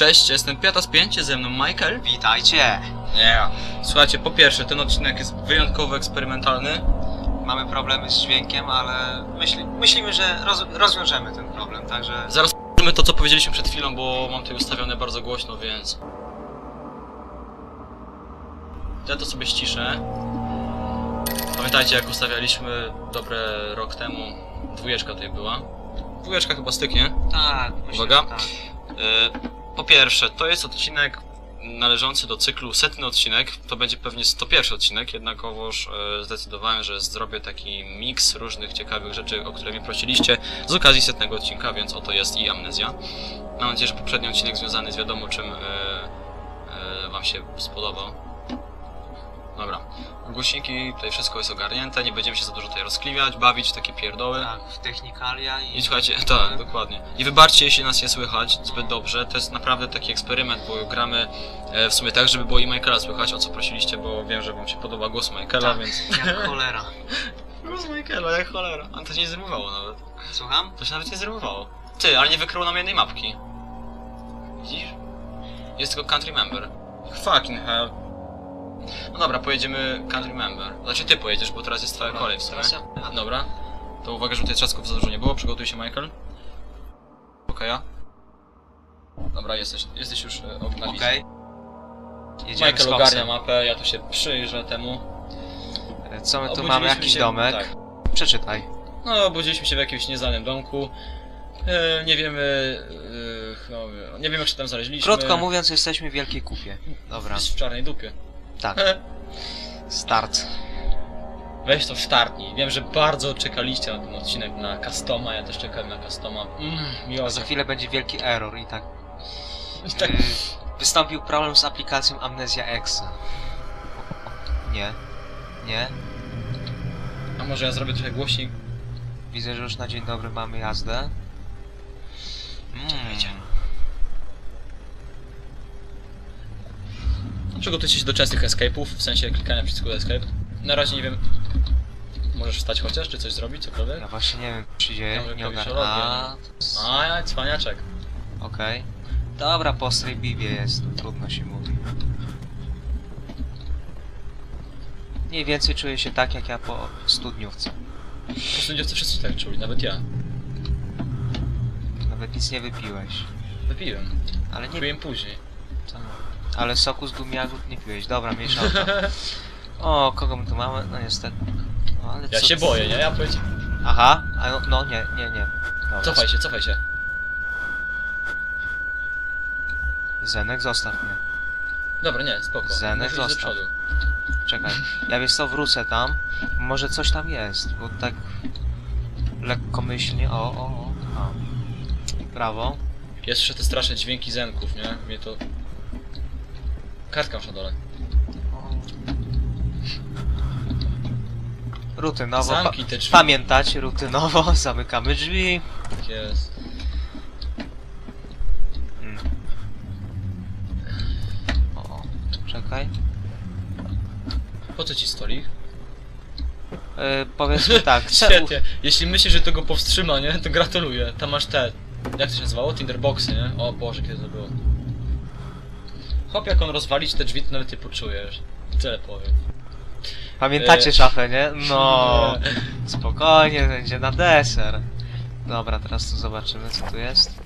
Cześć, jestem Piata Spięcie, ze mną Michael. Witajcie! Yeah. Słuchajcie, po pierwsze, ten odcinek jest wyjątkowo eksperymentalny. Mamy problemy z dźwiękiem, ale myśli, myślimy, że roz, rozwiążemy ten problem, także... Zaraz powtórzymy to, co powiedzieliśmy przed chwilą, bo mam tutaj ustawione bardzo głośno, więc... Ja to sobie ściszę. Pamiętajcie, jak ustawialiśmy dobre rok temu, dwójeczka tutaj była. Dwójeczka chyba styknie. Tak, myślę, Uwaga. że tak. E, Po pierwsze, to jest odcinek należący do cyklu setny odcinek. To będzie pewnie 101 odcinek, jednakowoż e, zdecydowałem, że zrobię taki miks różnych ciekawych rzeczy, o które mnie prosiliście z okazji setnego odcinka, więc oto jest i amnezja. Mam nadzieję, że poprzedni odcinek związany z wiadomo czym e, e, Wam się spodobał. Dobra, głośniki, tutaj wszystko jest ogarnięte, nie będziemy się za dużo tutaj rozkliwiać, bawić w takie pierdoły. Tak, w technikalia i... I słuchajcie, tak, dokładnie. I wybaczcie, jeśli nas nie słychać zbyt dobrze. To jest naprawdę taki eksperyment, bo gramy e, w sumie tak, żeby było i Michaela słychać, o co prosiliście, bo wiem, że wam się podoba głos Michaela, tak, więc... jak cholera. Głos Michaela, jak cholera. A to się nie zrymowało nawet. Słucham? To się nawet nie zrymowało. Ty, ale nie wykryło nam jednej mapki. Widzisz? Jest tylko country member. Fucking hell. No dobra, pojedziemy country member. Znaczy ty pojedziesz, bo teraz jest twoja kolej w sumie. Teraz ja- a, Dobra. To uwaga, że tutaj trzasków za dużo nie było. Przygotuj się, Michael. Okaja. Dobra, jesteś, jesteś już e, na wizji. Okej. Jedziemy Michael z ogarnia mapę, ja tu się przyjrzę temu. E, Co my tu Obudziliśmy mamy? Jakiś się- domek? Tak. Przeczytaj. No, obudziliśmy się w jakimś nieznanym domku. E, nie wiemy... E, no, nie wiemy, jak się tam znaleźliśmy. Krótko mówiąc, jesteśmy w wielkiej kupie. Dobra, Jest w czarnej dupie. Tak. Start. Weź to sztartnij. Wiem, że bardzo czekaliście na ten odcinek na Customa, ja też czekałem na Customa. Mm. A za chwilę będzie wielki error i tak. tak. Y, wystąpił problem z aplikacją Amnesia X. Nie. Nie. A może ja zrobię trochę głośniej? Widzę, że już na dzień dobry mamy jazdę. Mm. Czekajcie. Przygotujcie się do częstych escape'ów, w sensie klikania przycisku escape. Na razie nie wiem. Możesz wstać chociaż, czy coś zrobić, cokolwiek? Ja właśnie nie wiem. Może Nie ogarnę. A, A, ja, cwaniaczek. Okej. Dobra, po Bibie jest, no, trudno się mówi. Mniej więcej czuję się tak, jak ja po studniówce. Po studiówce wszyscy tak czuli, nawet ja. Nawet nic nie wypiłeś. Wypiłem. Ale nie Piłem później. Co? Ale soku z gumiagód nie piłeś. Dobra, mniejsza o to. O, kogo my tu mamy? No niestety. No, ale Ja co- się boję, nie? Ja powiedzieć. Aha, a no, no nie, nie, nie. Dobra, Cofaj się, cofaj się. Zenek, zostaw mnie. Dobra, nie, spoko. Zenek Możesz iść do zostaw. przodu. Czekaj. Ja wiesz co, wrócę tam. Może coś tam jest, bo tak lekkomyślnie. O, o, o. o. Prawo. Jest jeszcze te straszne dźwięki zenków, nie? Mnie to... Kartka masz na dole. Rutynowo. Pa Zamknij te drzwi. pamiętać, rutynowo zamykamy drzwi. Tak jest. Mm. O, czekaj. Po co ci stolik? Yy, powiedzmy tak. cze- Świetnie. Jeśli myślisz, że to go powstrzyma, nie? To gratuluję. Tam masz te... Jak to się nazywało? Tinderboxy, nie? O Boże, kiedy to było. Hop, jak on rozwalić te drzwi, to nawet nie poczujesz. Tyle powiem. Pamiętacie E, szafę, nie? No. Spokojnie, będzie na deser. Dobra, teraz tu zobaczymy, co tu jest.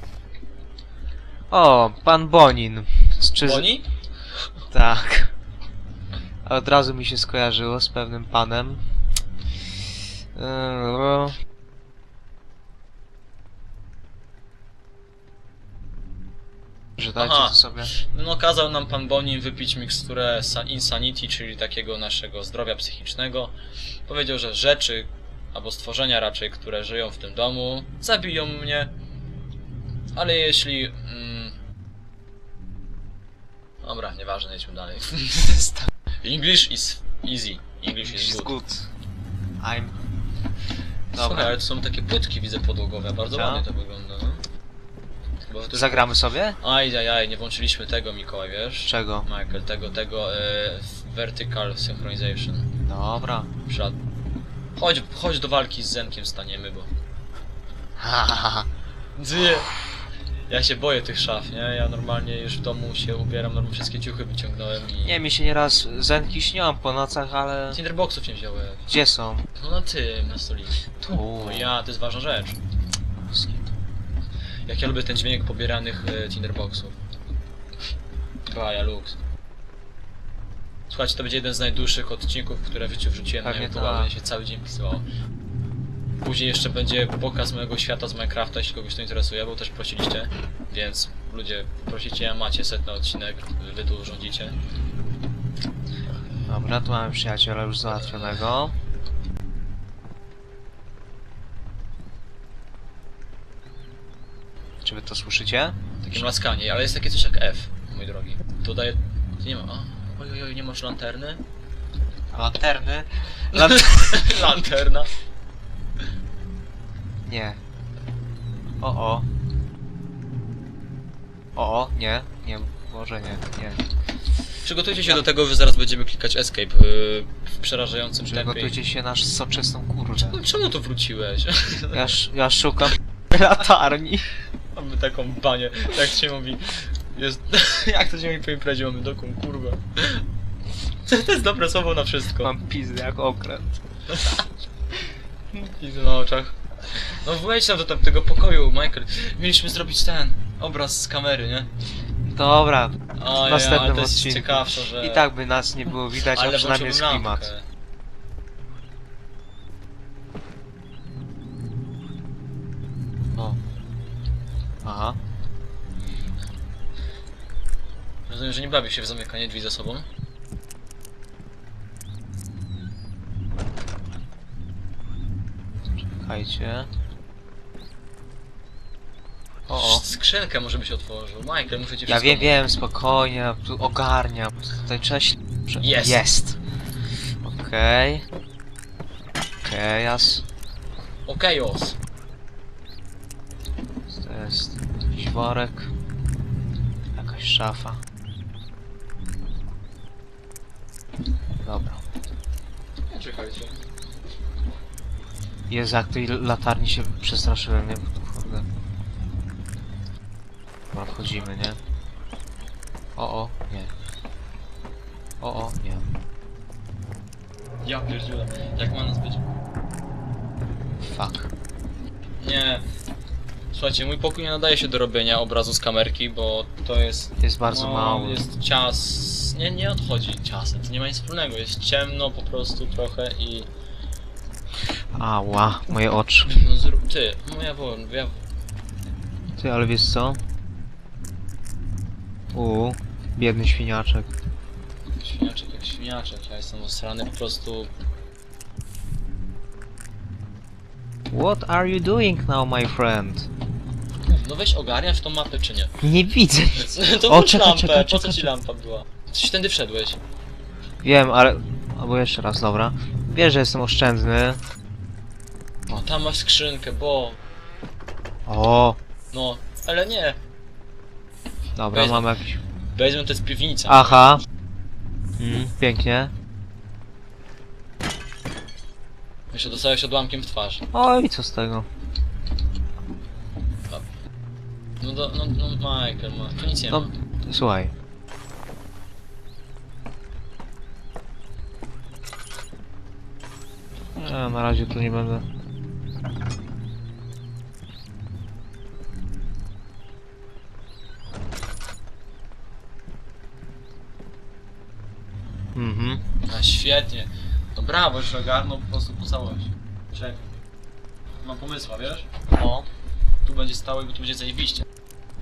O, pan Bonin. Z czy... Boni? Tak. A Od razu mi się skojarzyło z pewnym panem. Eee, Czytajcie Aha. to sobie. No kazał nam pan Bonin wypić miksturę sa- Insanity, czyli takiego naszego zdrowia psychicznego. Powiedział, że rzeczy, albo stworzenia raczej, które żyją w tym domu, zabiją mnie. Ale jeśli... Mm... Dobra, nieważne, jedźmy dalej. English is easy. English is She's good. good. I'm... Słuchaj, Dobra. ale to są takie płytki, widzę, podłogowe. Bardzo Co? ładnie to wygląda. Bo to... Zagramy sobie? Aj, aj, aj, nie włączyliśmy tego, Mikołaj, wiesz? Czego? Michael, tego, tego, e, Vertical Synchronization. Dobra. Przed... Chodź, chodź do walki z Zenkiem staniemy, bo... Ha, ha. Ja się boję tych szaf, nie? Ja normalnie już w domu się ubieram, normalnie wszystkie ciuchy wyciągnąłem i... Nie, mi się nieraz zenki śnią po nocach, ale... Tinderboxów nie wziąłem. Gdzie są? No na tym, na stolicy. Tu. No ja, to jest ważna rzecz. Jak ja lubię ten dźwięk pobieranych e, Tinderboxów. Baja Lux. Słuchajcie, to będzie jeden z najdłuższych odcinków, które w życiu wrzuciłem Pewnie na YouTube, tak. będzie się cały dzień pisywało. Później jeszcze będzie pokaz mojego świata z Minecrafta, jeśli kogoś to interesuje, bo też prosiliście. Więc ludzie, prosicie, a macie setny odcinek, wy tu rządzicie. Dobra, tu mamy przyjaciela już załatwionego. Czy wy to słyszycie? Takie mlaskanie, ale jest takie coś jak F, mój drogi. Daje... To nie ma... Oj, oj, oj, nie masz lanterny? Lanterny? Lanterna. Nie. O o. O o, nie, nie, może nie, nie. Przygotujcie się do tego, że zaraz będziemy klikać escape yy, w przerażającym tempie. Przygotujcie się na soczystą kurwę. No, czemu tu wróciłeś? Ja, sz- ja szukam latarni. Mamy taką banię, jak to się mówi. Jest... jak to się mówi po imprezie, mamy taką kurwę. To jest dobre słowo na wszystko. Mam pizdę jak okręt. I na oczach. No wejdź tam do tam, tego pokoju, Michael. Mieliśmy zrobić ten obraz z kamery, nie? Dobra, O, W następnym ale to jest odcinku. ciekawsze, że... i tak by nas nie było widać, a ale przynajmniej włączyłbym lampkę. Aha. Rozumiem, że nie bawi się w zamykanie drzwi za sobą. Czekajcie. O, o. Skrzynkę może byś otworzył. Michael, muszę cię Ja wszystko wiem, wiem, spokojnie, tu ogarniam. Tutaj trzeba się... Jest. Jest. Okej. Okej, jas. Okej, os. To jest jakiś worek. Jakaś szafa. Dobra. Czekajcie. Jezu, jak tej latarni się przestraszyłem, nie? Kurde. Dobra, wchodzimy, nie? O, o, nie. O, o, nie. Ja pierdziule. Jak ma nas być? Fuck. Nie. Słuchajcie, mój pokój nie nadaje się do robienia obrazu z kamerki, bo to jest... Jest bardzo no, mały. Jest cias... Nie, nie odchodzi ciasem, to nie ma nic wspólnego. Jest ciemno po prostu trochę i... Ała, moje oczy. No zrób... Ty, no ja wolę, ja... Ty, ale wiesz co? Uuu, biedny świniaczek. Świniaczek jak świniaczek, ja jestem osrany po prostu... What are you doing now, my friend? No weź ogarniasz tą mapę czy nie? Nie widzę. To O, włącz czekaj, lampę, czekaj, po co czekaj, ci czekaj. lampa była? Coś tędy wszedłeś. Wiem, ale... Albo jeszcze raz, dobra. Wiesz, że jestem oszczędny. O, tam masz skrzynkę, bo... O, No, ale nie. dobra, Weź- mam jakiś... Basement to jest piwnica. Aha. Mm, pięknie. Jeszcze dostałeś odłamkiem w twarz. Oj, co z tego? No, do, no, no Michael, ma. Tu nic nie No, ma. słuchaj. Ja na razie tu nie będę. Mhm. A świetnie. No brawo, że ogarnął po prostu po całości. Czekaj. Mam pomysła, wiesz? O. Tu będzie stało i tu będzie zajebiście.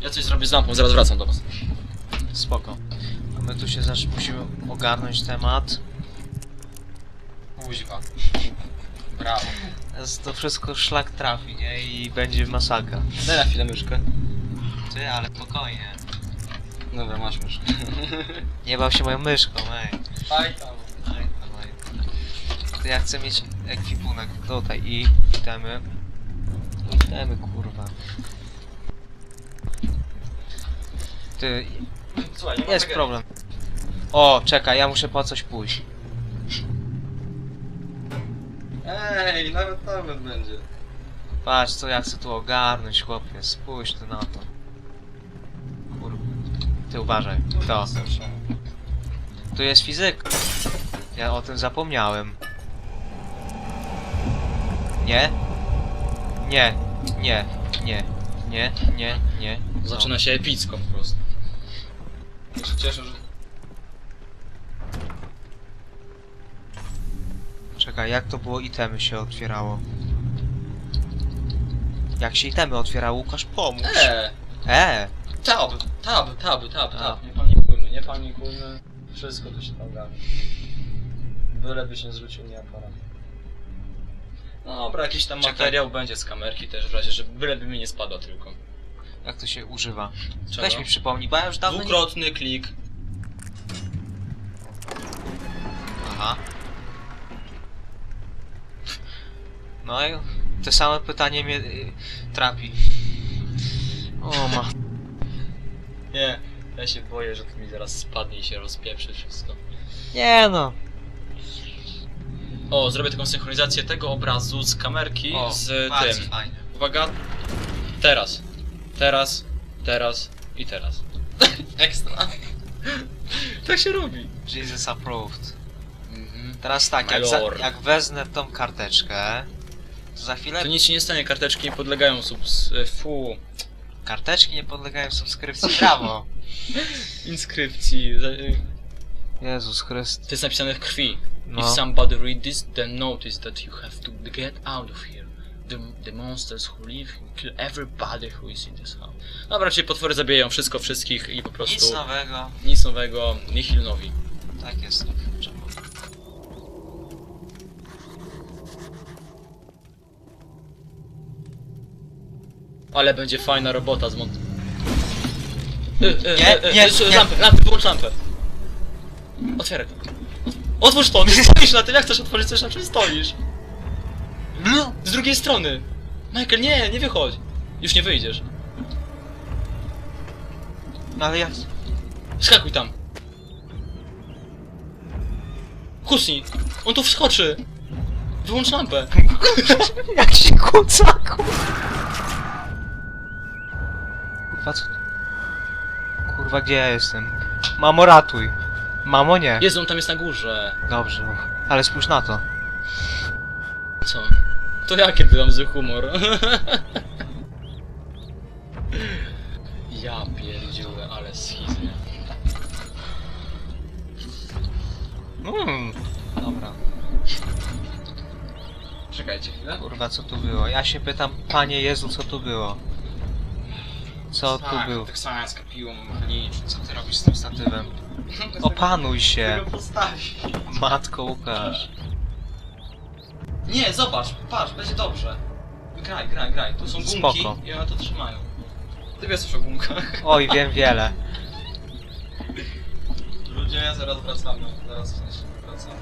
Ja coś zrobię z lampą, zaraz wracam do was. Spoko. A my tu się znaczy musimy ogarnąć temat. Kuźwa. Brawo. Teraz To wszystko szlak trafi, nie? I będzie masakra. Daj na chwilę myszkę. Ty, ale spokojnie. Dobra, masz myszkę. Nie bał się moją myszką, ej. Faj tam. Ej, dawaj. To ja chcę mieć ekwipunek tutaj i itemy. Itemy, kurwa. Ty, Słuchaj, nie ma jest problem. O, czekaj, ja muszę po coś pójść. Ej, nawet nawet będzie. Patrz, co ja chcę tu ogarnąć, chłopie. Spójrz ty na to. Ty uważaj. To. Tu jest fizyk. Ja o tym zapomniałem. Nie? Nie. Nie. Nie. Nie. Nie. Nie. No. Zaczyna się epicko po prostu. Ja się cieszę, że... Czekaj, jak to było itemy się otwierało? Jak się itemy otwierało? Łukasz, pomóż. Eee! E. Tab, tab, tab, tab, tab. Nie panikujmy, nie panikujmy. Wszystko tu się tam gami. Byleby się zrzucił nie aparat. No dobra, jakiś tam Czekaj. materiał będzie z kamerki też w razie, że byleby mi nie spadła tylko. Jak to się używa? Czego? Weź mi przypomnij, bo ja już dawno nie... Dwukrotny klik. Aha. No i te same pytanie mnie y, trapi. O ma. Nie, ja się boję, że to mi zaraz spadnie i się rozpieprzy wszystko. Nie no. O, zrobię taką synchronizację tego obrazu z kamerki z bardzo tym. fajnie. Uwaga. Teraz. Teraz. Teraz. I teraz. Ekstra. tak się robi. Jesus approved. Mhm. Teraz tak, My jak, za, lord. jak wezmę tą karteczkę, to za chwilę To nic się nie stanie, karteczki nie podlegają subs... e, Fu. karteczki nie podlegają subskrypcji. Brawo! Inskrypcji. za- y, Jezus Chryst. To jest napisane w krwi. If No. somebody read this, then notice that you have to get out of here. The, the monsters who live kill everybody who is in this house. Dobra, czyli potwory zabijają wszystko, wszystkich i po prostu Nic nowego. nic nowego, nihil nowi. Tak jest. Czemu? Ale będzie fajna robota z mont... Y, y, Nie, y, y, nie, y, nie. Lampę, lampę, wyłącz lampę. Otwieraj to. Otwórz to, nie stoisz na tym, jak chcesz otworzyć coś, na czym stoisz? Z drugiej strony. Michael, nie, nie wychodź. Już nie wyjdziesz. No ale jak... Skakuj tam. Kusnij. On tu wskoczy. Wyłącz lampę. Jak się kłóca, Kurwa, co... Kurwa, gdzie ja jestem? Mamo, ratuj. Mamo, nie. Jezu, on tam jest na górze. Dobrze, ale spójrz na to. Co? To jakie ty mam zły humor? ja pierdziule, ale schizy. Mm. Dobra. Czekajcie chwilę. Kurwa, co tu było? Ja się pytam, Panie Jezu, co tu było? Co tu było? Tak samo z kapiłą mechaniczną. Co ty robisz z tym statywem? Opanuj się, Tego postawić. Matko Łukasz. Nie, zobacz, patrz, będzie dobrze. Graj, graj, graj. Tu są gumki Spoko. i one to trzymają. Ty wiesz coś o gumkach. Oj, wiem wiele. Ludzie, zaraz wracamy. Zaraz w sensie wracamy.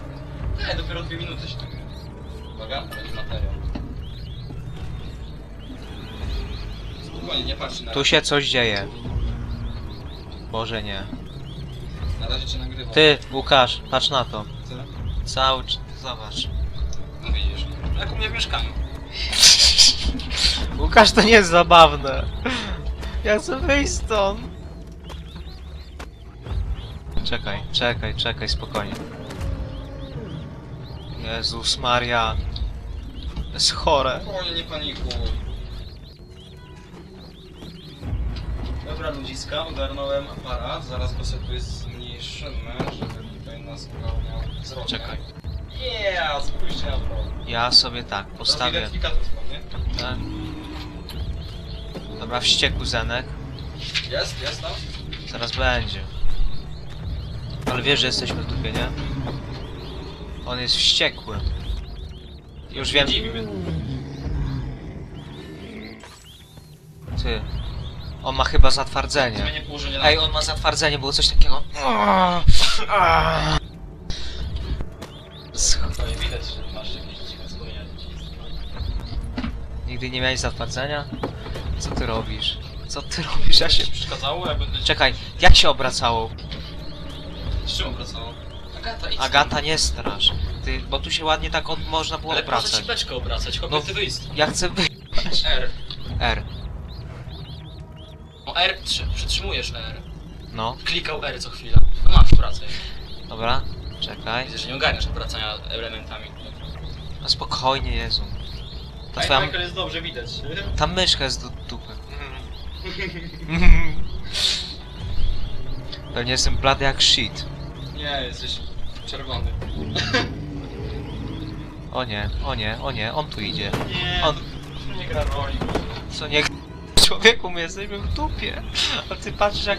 Nie, dopiero dwie minuty się tak. Uwaga, będzie materiał. Spokojnie, nie patrz na Tu się coś dzieje. Boże nie. Na razie cię nagrywam. Ty, Łukasz, patrz na to. Co? Cały... cz- Zobacz. Jak u mnie w mieszkaniu. Łukasz, to nie jest zabawne. Ja chcę wyjść stąd. Czekaj, czekaj, czekaj, spokojnie. Jezus Maria. To jest chore. Spokojnie, nie panikuj. Dobra ludziska, ogarnąłem aparat, zaraz go sobie zmniejszymy, żeby tutaj nas miał wzrok. Czekaj. Yeah, spójrzcie na to. Ja sobie tak, postawię. Identyfikator spodnie. Tak. Dobra, wściekł Zenek. Jest, jest tam? Zaraz będzie. Ale wiesz, że jesteśmy w dupie, nie? On jest wściekły. Już wiem. Nie dziwi mnie. Ty. On ma chyba zatwardzenie. Zmienię położenie Ej, on ma zatwardzenie, było coś takiego. Sch- To nie widać, że masz jakieś dziwne wspomnienia dzieciństwa. Nigdy nie miałeś zatwardzenia? Co ty robisz? Co ty robisz? Ja się... ci przeszkadzało, ja będę... Czekaj, jak się obracało? Z czym obracało? Agata, idź Agata, nie strasz. Ty, bo tu się ładnie tak od, można było Ale proszę ci obracać. beczkę obracać, No. ty wyjść. Ja chcę. R. R. O R, trzy, przytrzymujesz R. No, Klikał R co chwila. No masz, wracaj. dobra. Czekaj. Widzę, że nie ogarniasz obracania elementami. No spokojnie, Jezu. Ta A twoja... Michael jest dobrze widać. Ta myszka jest do dupy. Pewnie jestem blady jak shit. Nie, jesteś czerwony. O nie, o nie, o nie, on tu idzie. Nie, On- to nie gra roli. Co nie... Człowieku, my jesteśmy w dupie. A ty patrzysz jak...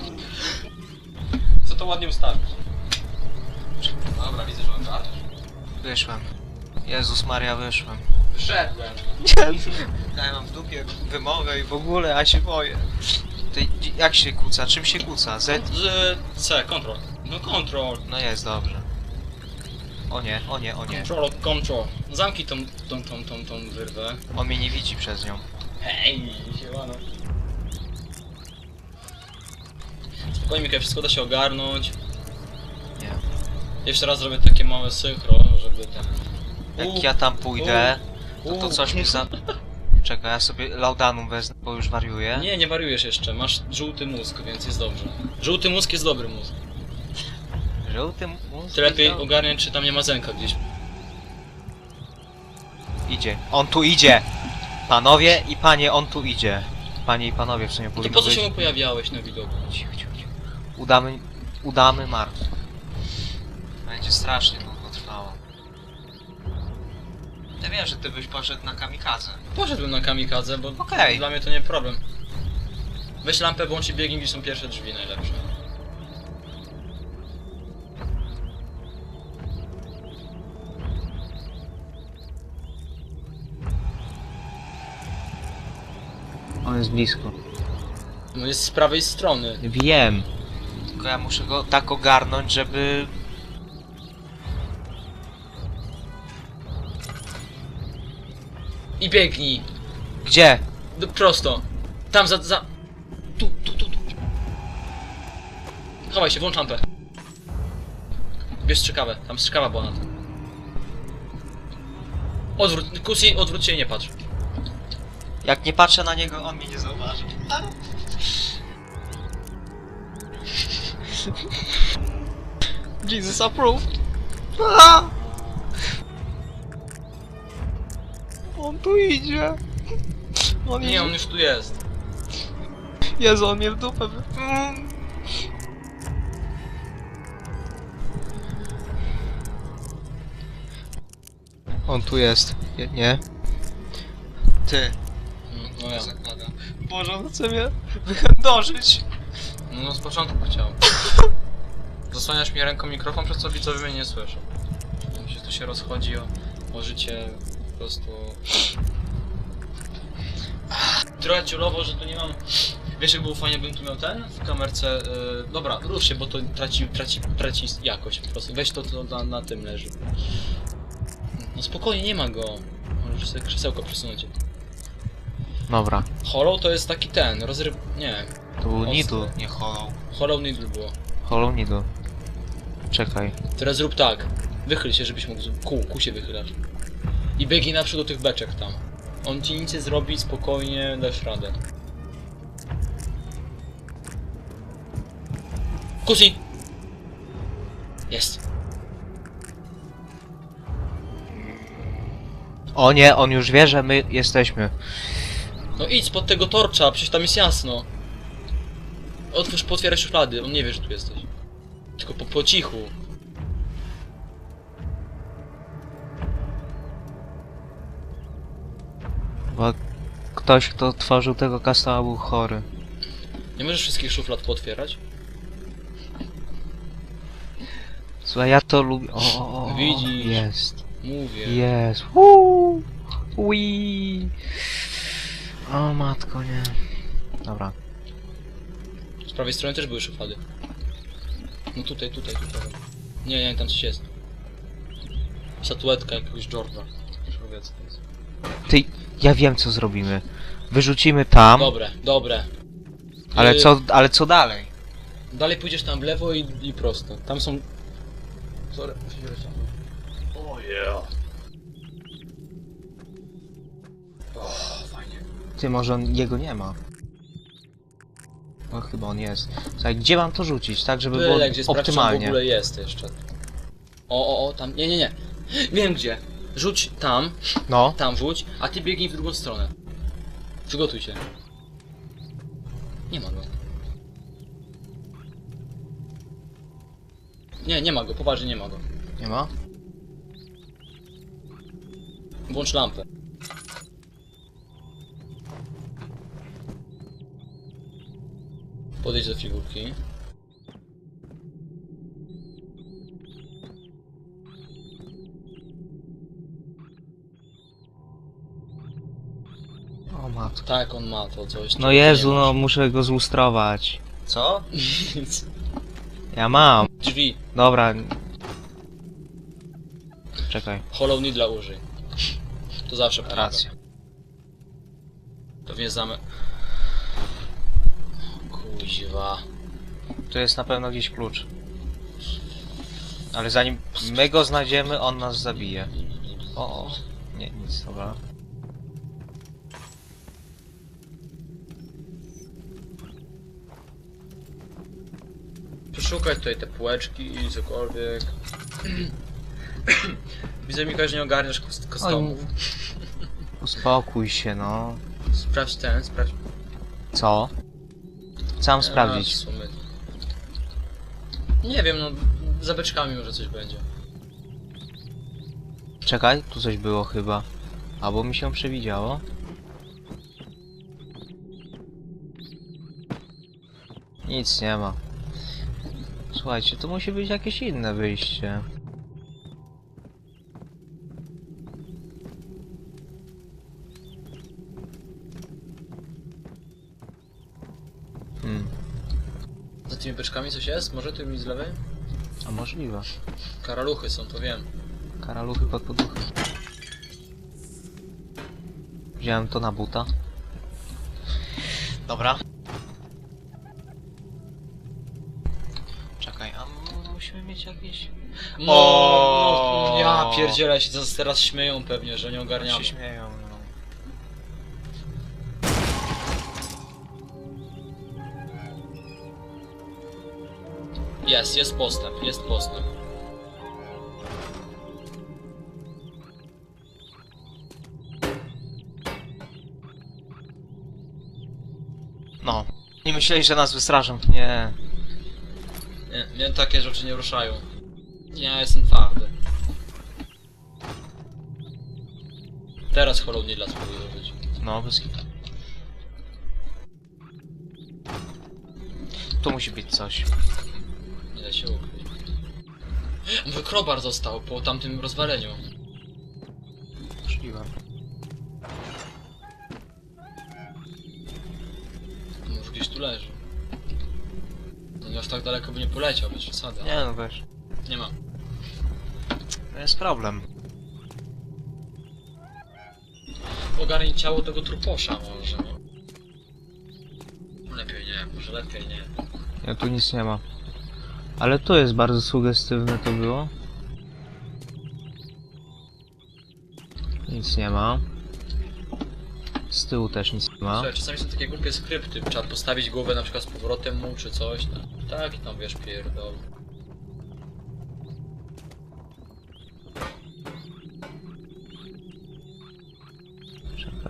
Co to ładnie ustawić? Dobra, widzę, że ogarniasz. Wyszłem. Jezus Maria, wyszłem. Wyszedłem. Ja mam w dupie wymowę i w ogóle, ja się boję. Ty, jak się kłóca? Czym się kłóca? Z? Z C, control. No control. No jest, dobrze. O nie, o nie, o nie. Control, control. Zamknij tą, tą, tą, tą, tą wyrwę. On mnie nie widzi przez nią. Hej, siemano. Spokojnie, Mikołaj, wszystko da się ogarnąć. Nie. Jeszcze raz zrobię takie małe synchro, żeby tam... Jak ja tam pójdę, to, to coś mi za... Czekaj, ja sobie laudanum wezmę, bo już wariuję. Nie, nie wariujesz jeszcze, masz żółty mózg, więc jest dobrze. Żółty mózg jest dobry mózg. Żółty mózg. Ty lepiej ogarniać, czy tam nie ma zęka gdzieś. Idzie. On tu idzie! Panowie i panie, on tu idzie. Panie i panowie w sumie No to powinno po co być. się mu pojawiałeś na widoku? Cicho, cicho, cicho. Udamy... Udamy martw. Będzie strasznie wiem, że ty byś poszedł na kamikazę. Poszedłbym na kamikadze, bo Okej. dla mnie to nie problem. Weź lampę, włącz i biegnij, gdzie są pierwsze drzwi najlepsze. On jest blisko. No jest z prawej strony. Wiem. Tylko ja muszę go tak ogarnąć, żeby... I biegnij. Gdzie? Do, prosto. Tam za, za... Tu, tu, tu, tu. Chowaj się, włącz lampę. Bierz strzykawę, tam strzykawa była na tym. Odwróć, Kusi, odwróć się i nie patrz. Jak nie patrzę na niego, on mnie nie zauważy. Jesus approved. On tu idzie. On Nie, on już tu jest. Jezu, on mnie w dupę wy... Mm. On tu jest. Nie? nie. Ty. Mm, No ja. Zakładam. Boże, on chce mnie wychędożyć. No, no z początku chciał. Zasłaniasz mi ręką mikrofon, przez co widzowie mnie nie słyszą. Mi się tu się rozchodzi o, o życie prostu... Trochę ciulowo, że tu nie mam... Wiesz jak było fajnie, bym tu miał ten w kamerce... Yy, dobra, rusz się, bo to traci, traci, traci jakość po prostu. Weź to, co na, na tym leży. No spokojnie, nie ma go. Możesz sobie krzesełko przesunąć. Dobra. Hollow to jest taki ten, rozryw... Nie. To był Ostry. Needle, nie Hollow. Hollow Needle było. Hollow Needle. Czekaj. Teraz zrób tak. Wychyl się, żebyś mógł. Kół, kół się wychylasz. I biegnij naprzód do tych beczek tam. On ci nic nie zrobi, spokojnie dasz radę. Kusi! Jest. O nie, on już wie, że my jesteśmy. No idź spod tego torcza, przecież tam jest jasno. Otwórz, potwieraj szuflady, on nie wie, że tu jesteś. Tylko po, po cichu. Bo ktoś, kto tworzył tego kastała był chory. Nie możesz wszystkich szuflad potwierać? Słuchaj, ja to lubię. O, o, o, Widzisz. Jest. Mówię. Jest. Ui. O matko, nie. Dobra. Z prawej strony też były szuflady. No tutaj, tutaj, tutaj. Nie, nie, tam coś jest. Statuetka jakiegoś. Człowiec to jest. Ty, ja wiem co zrobimy. Wyrzucimy tam, Dobre, dobre. ale Yy, co, ale co dalej? Dalej pójdziesz tam w lewo i, i prosto. Tam są... Sorry, muszę się rozciągnąć. O yeah. O, fajnie. Ty, może on, jego nie ma. No chyba on jest. Słuchaj, gdzie mam to rzucić, tak żeby Byle było gdzie sprawdź, czy on w optymalnie. ogóle jest jeszcze. O, o, o, tam, nie, nie, nie. Wiem gdzie. Rzuć tam, No, tam rzuć, a ty biegnij w drugą stronę. Przygotuj się. Nie ma go. Nie, nie ma go, poważnie nie ma go. nie ma? Włącz lampę. Podejdź do figurki. O matko. Tak, on ma to coś. No czego Jezu, nie no masz. muszę go zlustrować. Co? Ja mam. Drzwi. Dobra. Czekaj, Hollow Needla użyj. To zawsze pomaga. racja. Pewnie zamy... Kuźwa. Tu jest na pewno gdzieś klucz. Ale zanim my go znajdziemy, on nas zabije. O, o. nie, nic, dobra. Przeszukać tutaj te półeczki i cokolwiek. Widzę, Mikołaj, że nie ogarniasz kost- kostomów. Uspokój się, no. Sprawdź ten, sprawdź... Co? Co mam A, sprawdzić? w sumie. Nie wiem, no... Za beczkami może coś będzie. Czekaj, tu coś było chyba. Albo mi się przewidziało. Nic nie ma. Słuchajcie, to musi być jakieś inne wyjście. Hmm, Za tymi beczkami coś jest? Może tu mi z lewej? a możliwe. Karaluchy są, to wiem. Karaluchy pod poduchy. Wziąłem to na buta. Dobra. No, O! no, ja pierdzielę się, teraz śmieją pewnie, że nie ogarniamy. się śmieją, no. Jest, jest postęp, jest postęp. No. Nie myśleli, że nas wystrażą. Nie. Nie, mnie takie rzeczy nie ruszają. Ja jestem twardy. Teraz Hollow Needla spróbuję użyć. No, bez. Tu musi być coś. Nie da się ukryć. Mój krobar został po tamtym rozwaleniu. Możliwe. Może gdzieś tu leży. No nie aż tak daleko by nie poleciał, bez przesady. Nie no, wiesz. Nie ma. To jest problem. Ogarnij ciało tego truposza może. Lepiej nie, może lepiej nie. Ja tu nic nie ma. Ale tu jest bardzo sugestywne to było. Nic nie ma. Z tyłu też nic nie ma. Słuchaj, czasami są takie głupie skrypty, trzeba postawić głowę na przykład z powrotem mu czy coś. No. Tak, i tam wiesz, pierdol.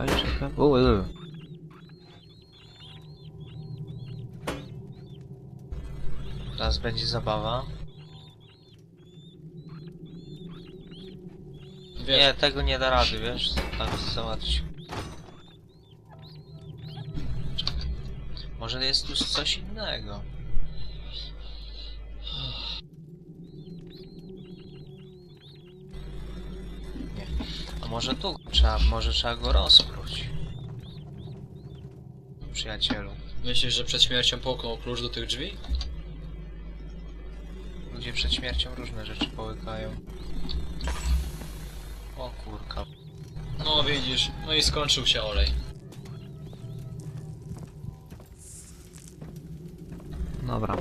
Czekaj. O, e. Teraz będzie zabawa. Wiesz, Nie, tego nie da rady, wiesz? Tak załatwić. Może jest tu coś innego. Może tu trzeba, może trzeba go rozpróć. Przyjacielu. myślisz, że przed śmiercią połknął klucz do tych drzwi? Ludzie przed śmiercią różne rzeczy połykają. O kurka. No widzisz, no i skończył się olej. Dobra.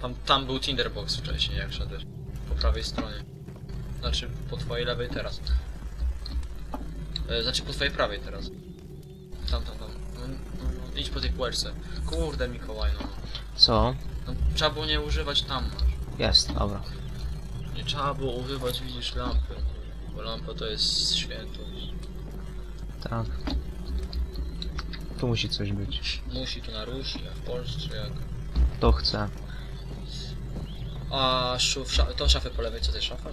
Tam, tam był Tinderbox wcześniej, jak szedłeś. Po prawej stronie. Znaczy, po twojej lewej teraz. E, znaczy, po twojej prawej teraz. idź po tej półeczce. Kurde, Mikołaj, no. Co? no. Trzeba było nie używać tam. Jest, dobra. Nie trzeba było używać, widzisz, lampy. Bo lampa to jest świętość. Tak. Tu musi coś być. Musi tu na Rusi, a w Polsce jak... To chcę. A szuf, sza to szafę po lewej, co to jest szafa?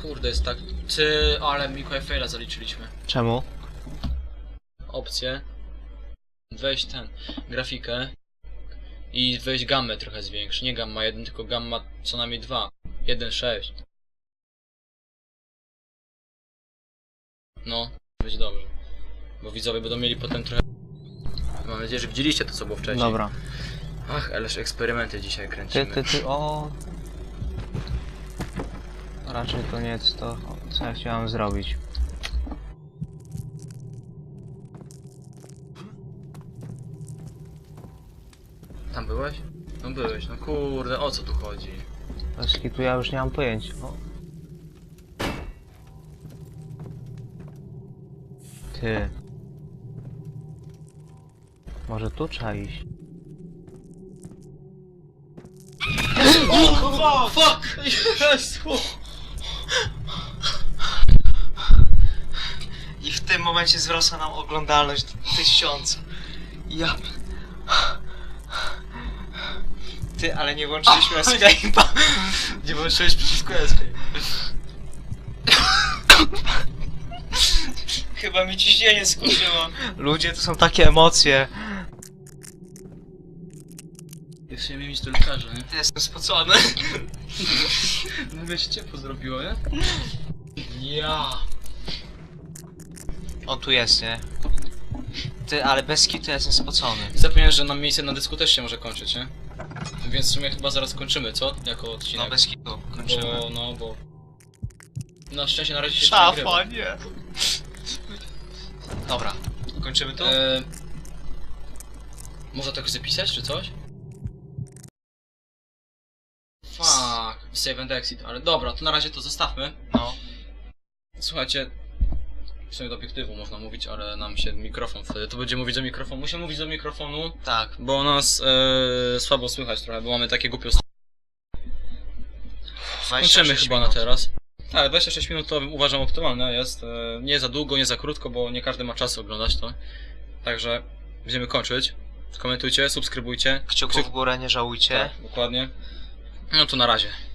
Kurde, jest tak... Ty, ale Mikołaj Fejla zaliczyliśmy. Czemu? Opcje. Weź ten, grafikę. I weź gammę trochę zwiększ. Nie gamma 1, tylko gamma co najmniej 2. 1,6. No, będzie dobrze. Bo widzowie będą mieli potem trochę... Mam nadzieję, że widzieliście to, co było wcześniej. Dobra. Ach, ależ eksperymenty dzisiaj Ty, kręcimy. ty, ty, o. Raczej to nie jest to, co ja chciałem zrobić. Tam byłeś? No byłeś, no kurde, o co tu chodzi? Bez tu ja już nie mam pojęcia. O. Ty. Może tu trzeba iść? O, fuck! Jezu! I w tym momencie zwraca nam oglądalność do tysiąca. Ja... Ty, ale nie włączyliśmy Escape'a. Nie włączyłeś przycisku escape. Chyba mi ciśnienie skurczyło. Ludzie, to są takie emocje. Mieć tu lekarza, nie? Jestem spocony. Nagle się ciepło zrobiło, nie? Ja. On tu jest, nie? Ty, ale bez kitu ja jestem spocony. Zapomniałem, że nam miejsce na dysku też się może kończyć, nie? Więc w sumie chyba zaraz kończymy, co? Jako odcinek. No bez kitu, kończymy. Bo, no, bo... Na szczęście na razie się Szafa, nie. Dobra, kończymy tu? E... Można tak zapisać, czy coś? Fuck, save and exit, ale dobra, to na razie to zostawmy. No. Słuchajcie, w sumie do obiektywu można mówić, ale nam się mikrofon wtedy, to będzie mówić do mikrofonu, musimy mówić do mikrofonu, Tak. bo nas e, słabo słychać trochę, bo mamy takie głupio... Kończymy chyba na teraz. Tak, 26 minut to uważam optymalne jest, e, nie za długo, nie za krótko, bo nie każdy ma czas oglądać to. Także będziemy kończyć. Komentujcie, subskrybujcie. Kciuków w górę, nie żałujcie. Tak, dokładnie. No to na razie.